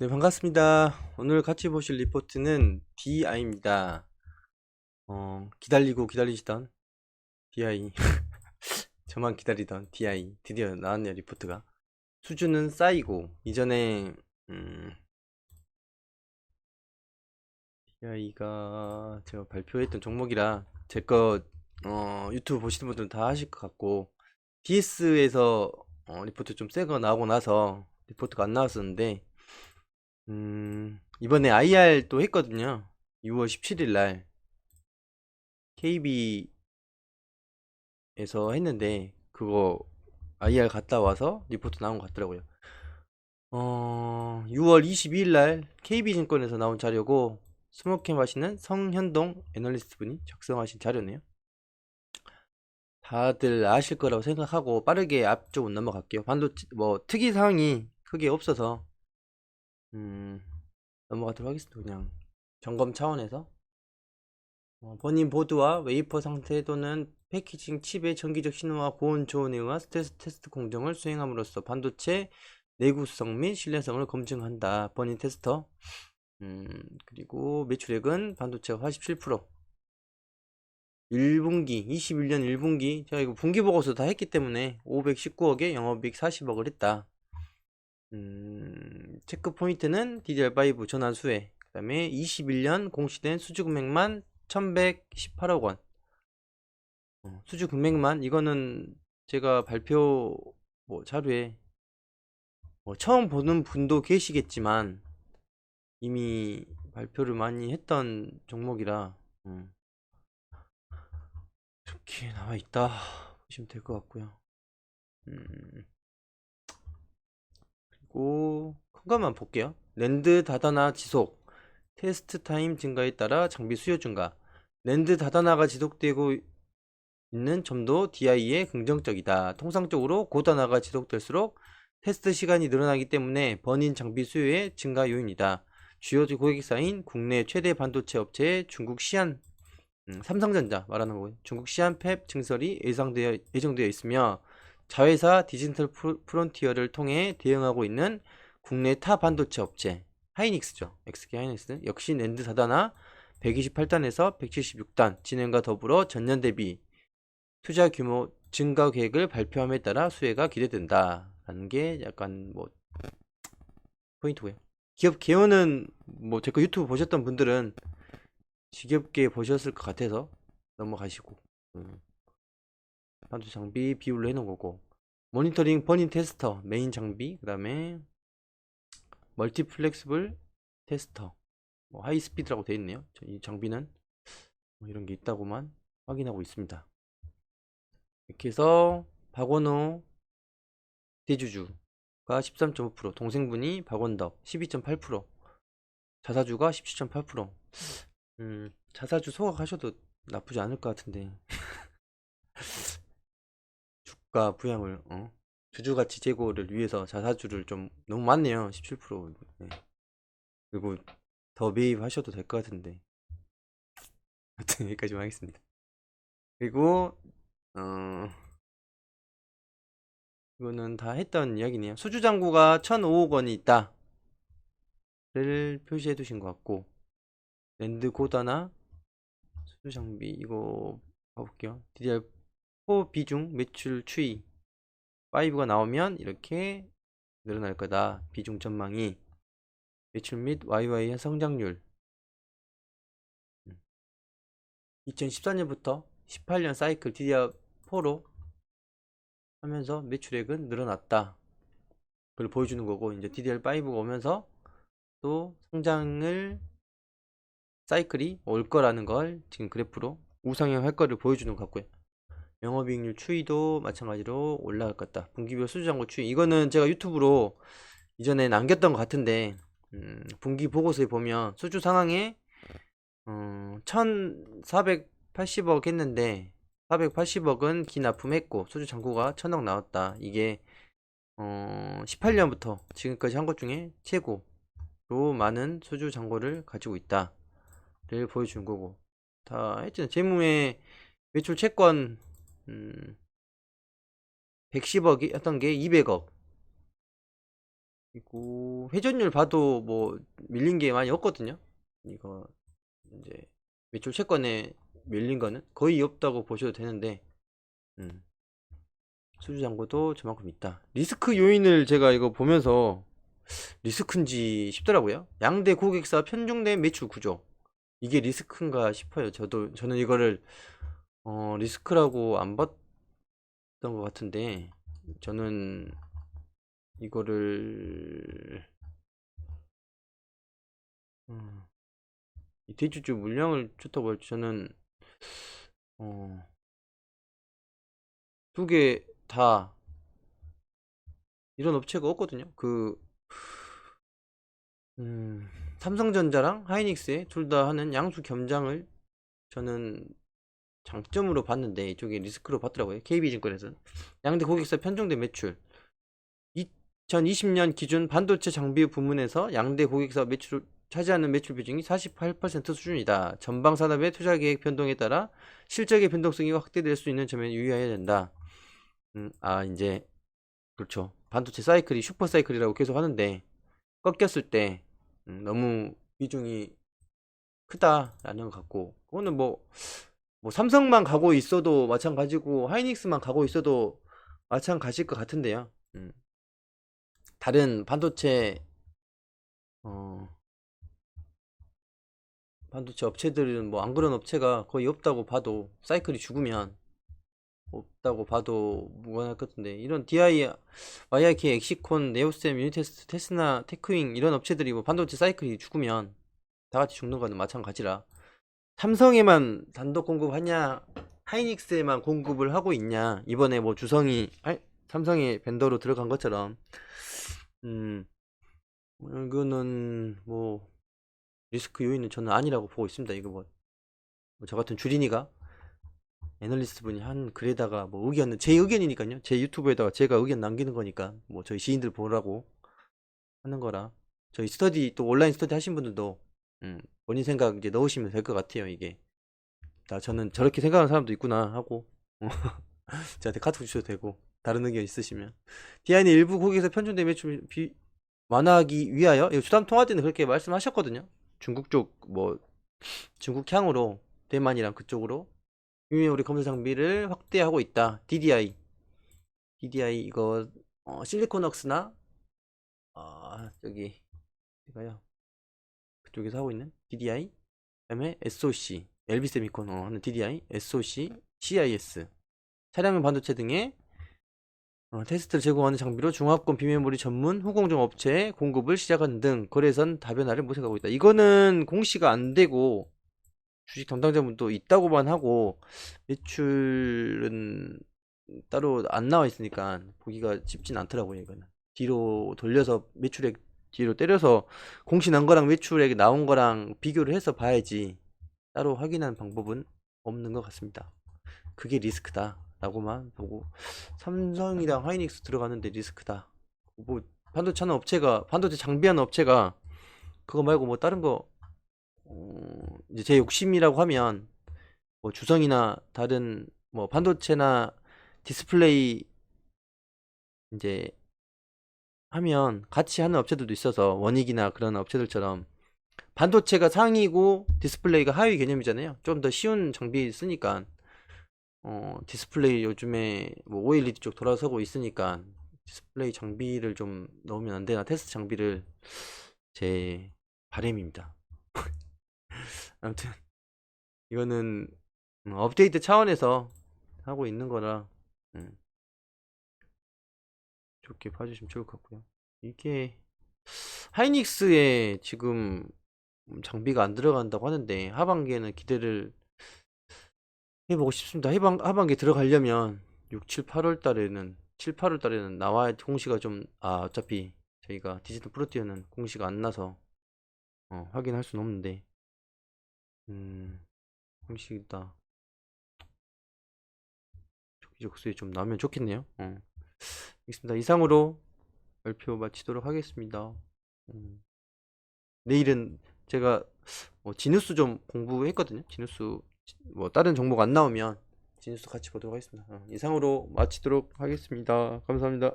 네, 반갑습니다. 오늘 같이 보실 리포트는 DI입니다. 어, 기다리고 기다리시던 DI. 저만 기다리던 DI. 드디어 나왔네요, 리포트가. 수준은 쌓이고, 이전에, 음, DI가 제가 발표했던 종목이라, 제 거, 어, 유튜브 보시는 분들은 다 하실 것 같고, DS에서 리포트 좀 새 거 나오고 나서 리포트가 안 나왔었는데, 음, 이번에 IR 또 했거든요. 6월 17일 날 KB에서 했는데 그거 IR 갔다 와서 리포트 나온 것 같더라고요. 어, 6월 22일 날 KB증권에서 나온 자료고 스모캠 하시는 성현동 애널리스트 분이 작성하신 자료네요. 다들 아실 거라고 생각하고 빠르게 앞쪽은 넘어갈게요. 반도체 뭐 특이 사항이 크게 없어서 음, 넘어가도록 하겠습니다. 그냥 점검 차원에서 어, 본인 보드와 웨이퍼 상태 또는 패키징 칩의 정기적 신호와 고온 의한 스트레스 테스트 공정을 수행함으로써 반도체 내구성 및 신뢰성을 검증한다. 본인 테스터. 음, 그리고 매출액은 반도체가 87%. 1분기, 21년 1분기, 제가 이거 분기 보고서 다 했기 때문에 519억에 영업이익 40억을 했다. 음, 체크 포인트는 DDR5 전환 수혜, 그 다음에 21년 공시된 수주 금액만 1118억 원. 어, 수주 금액만, 이거는 제가 발표 뭐 자료에 뭐 처음 보는 분도 계시겠지만 이미 발표를 많이 했던 종목이라 음, 이렇게 나와 있다 보시면 될 것 같고요. 음, 그리고 큰 것만 볼게요. 랜드 다다나 지속, 테스트 타임 증가에 따라 장비 수요 증가. 랜드 다다나가 지속되고 있는 점도 DI에 긍정적이다. 통상적으로 고단화가 지속될수록 테스트 시간이 늘어나기 때문에 번인 장비 수요의 증가 요인이다. 주요 고객사인 국내 최대 반도체 업체의 중국 시안 음, 삼성전자 말하는 거고요. 중국 시안 팹 증설이 예상되어 예정되어 있으며 자회사 디지털 프론티어를 통해 대응하고 있는 국내 타 반도체 업체 하이닉스죠. XK 하이닉스 역시 랜드 4단화 128단에서 176단 진행과 더불어 전년 대비 투자 규모 증가 계획을 발표함에 따라 수혜가 기대된다. 라는 게 약간 뭐 포인트고요. 기업 개요는 뭐 제 거 유튜브 보셨던 분들은 지겹게 보셨을 것 같아서 넘어가시고 음. 반도체 장비 비율로 해놓은 거고. 모니터링 버닝 테스터 메인 장비 그 다음에 멀티 플렉스블 테스터. 뭐 하이 스피드라고 되어 있네요. 저이 장비는. 뭐 이런 게 있다고만 확인하고 있습니다. 이렇게 해서 박원호 대주주가 13.5% 동생분이 박원덕 12.8% 자사주가 17.8% 음, 자사주 소각하셔도 나쁘지 않을 것 같은데 주가 부양을 어? 주주가치 제고를 위해서 자사주를 좀 너무 많네요 17% 네. 그리고 더 매입하셔도 될 것 같은데 하여튼 여기까지만 하겠습니다 그리고 어 이거는 다 했던 이야기네요 수주장구가 1005억 원이 있다 를 표시해 두신 것 같고 랜드 고다나 수주 장비 이거 봐볼게요 DDR4 비중 매출 추이 5가 나오면 이렇게 늘어날 거다. 비중 전망이 매출 및 YY 성장률 2014년부터 18년 사이클 DDR4로 하면서 매출액은 늘어났다. 그걸 보여주는 거고 이제 DDR5가 오면서 또 성장을 사이클이 올 거라는 걸 지금 그래프로 우상향 할 거를 보여주는 것 같고요. 영업이익률 추이도 마찬가지로 올라갈 것 같다. 분기별 수주장고 추이. 이거는 제가 유튜브로 이전에 남겼던 것 같은데, 음, 분기 보고서에 보면 수주 상황에, 어, 1480억 했는데, 480억은 기납품했고, 수주 잔고가 1000억 나왔다. 이게, 어, 18년부터 지금까지 한 것 중에 최고로 많은 수주 잔고를 가지고 있다. 를 보여준 거고. 다, 하여튼, 재무의 매출 채권 음, 110억이 었던 게 200억. 그리고 회전율 봐도 뭐 밀린 게 많이 없거든요. 이거 이제 매출 채권에 밀린 거는 거의 없다고 보셔도 되는데 음. 수주 잔고도 저만큼 있다. 리스크 요인을 제가 이거 보면서 리스크인지 싶더라고요. 양대 고객사 편중된 매출 구조. 이게 리스크인가 싶어요. 저도 저는 이거를 어, 리스크라고 안 봤던 것 같은데 저는 이거를 음, 이 대주주 물량을 좋다고 할지 저는 어, 두 개 다 이런 업체가 없거든요. 그 음, 삼성전자랑 하이닉스에 둘 다 하는 양수 겸장을 저는 장점으로 봤는데 이쪽에 리스크로 봤더라고요. KB증권에서 양대 고객사 편중된 매출 2020년 기준 반도체 장비 부문에서 양대 고객사 매출을 차지하는 매출 비중이 48% 수준이다. 전방 산업의 투자 계획 변동에 따라 실적의 변동성이 확대될 수 있는 점에 유의해야 된다. 음, 아 이제 그렇죠. 반도체 사이클이 슈퍼 사이클이라고 계속 하는데 꺾였을 때 음, 너무 비중이 크다라는 것 같고 그거는 뭐, 뭐 삼성만 가고 있어도 마찬가지고 하이닉스만 가고 있어도 마찬가지일 것 같은데요. 음. 다른 반도체 어, 반도체 업체들은 뭐 안 그런 업체가 거의 없다고 봐도 사이클이 죽으면 없다고 봐도 무관할 것 같은데 이런 DI, YIK, 엑시콘, 네오셈, 유니테스트, 테스나, 테크윙 이런 업체들이 뭐 반도체 사이클이 죽으면 다 같이 죽는 거는 마찬가지라 삼성에만 단독 공급하냐? 하이닉스에만 공급을 하고 있냐? 이번에 뭐 주성이 할- 삼성의 벤더로 들어간 것처럼. 음 이거는 뭐 리스크 요인은 저는 아니라고 보고 있습니다 이거 뭐. 저 같은 주린이가 애널리스트 분이 한 글에다가 뭐 의견은 제 의견이니까요. 제 유튜브에다가 제가 의견 남기는 거니까 뭐 저희 지인들 보라고 하는 거라. 저희 스터디 또 온라인 스터디 하신 분들도 음, 본인 생각 이제 넣으시면 될 것 같아요. 이게 나 저는 저렇게 생각하는 사람도 있구나 하고 저한테 카톡 주셔도 되고 다른 의견 있으시면 디아이는 일부 고객에서 편중된 매출 비 완화하기 위하여 이거 주담 통화 때는 그렇게 말씀하셨거든요. 중국 쪽 뭐 중국 향으로 대만이랑 그쪽으로 유메모리 검사 장비를 확대하고 있다. DDI. DDI 이거 어, 실리콘웍스나 아 저기 이거요. 그쪽에서 하고 있는 DDI 그다음에 SOC, LB 세미콘 어, 하는 DDI, SOC, CIS 차량용 반도체 등의 어, 테스트를 제공하는 장비로 중화권 비메모리 전문 후공정 업체에 공급을 시작하는 등 거래선 다변화를 모색하고 있다. 이거는 공시가 안 되고 주식 담당자분도 있다고만 하고 매출은 따로 안 나와 있으니까 보기가 쉽진 않더라고요 이거는 뒤로 돌려서 매출액 뒤로 때려서 난 거랑 매출액 나온 거랑 비교를 해서 봐야지 따로 확인하는 방법은 없는 것 같습니다. 그게 리스크다 라고만 보고 삼성이랑 하이닉스 들어가는데 리스크다. 뭐 반도체 하는 업체가 반도체 장비하는 업체가 그거 말고 뭐 다른 거 어, 이제 제 욕심이라고 하면 뭐 주성이나 다른 뭐 반도체나 디스플레이 이제 하면 같이 하는 업체들도 있어서 원익이나 그런 업체들처럼 반도체가 상위고 디스플레이가 하위 개념이잖아요. 좀 더 쉬운 장비 쓰니까 어, 디스플레이 요즘에 뭐 OLED 쪽 돌아서고 있으니까 디스플레이 장비를 좀 넣으면 안 되나 테스트 장비를 제 바람입니다. 아무튼 이거는 음, 업데이트 차원에서 하고 있는 거라 음, 좋게 봐주시면 좋을 것 같고요. 이게 하이닉스에 지금 음, 장비가 안 들어간다고 하는데 하반기에는 기대를 해보고 싶습니다. 하반, 하반기 들어가려면 6, 7, 8월 달에는 7, 8월 달에는 나와야 공시가 좀 아 어차피 저희가 디지털 프로티어는 공시가 안 나서 어, 확인할 수는 없는데 음, 음식이다. 적수에 좀 나오면 좋겠네요. 어. 알겠습니다. 이상으로 발표 마치도록 하겠습니다. 음. 내일은 제가 뭐 지누스 좀 공부했거든요. 지누스 뭐 다른 정보가 안 나오면 지누스 같이 보도록 하겠습니다. 어, 이상으로 마치도록 하겠습니다. 감사합니다.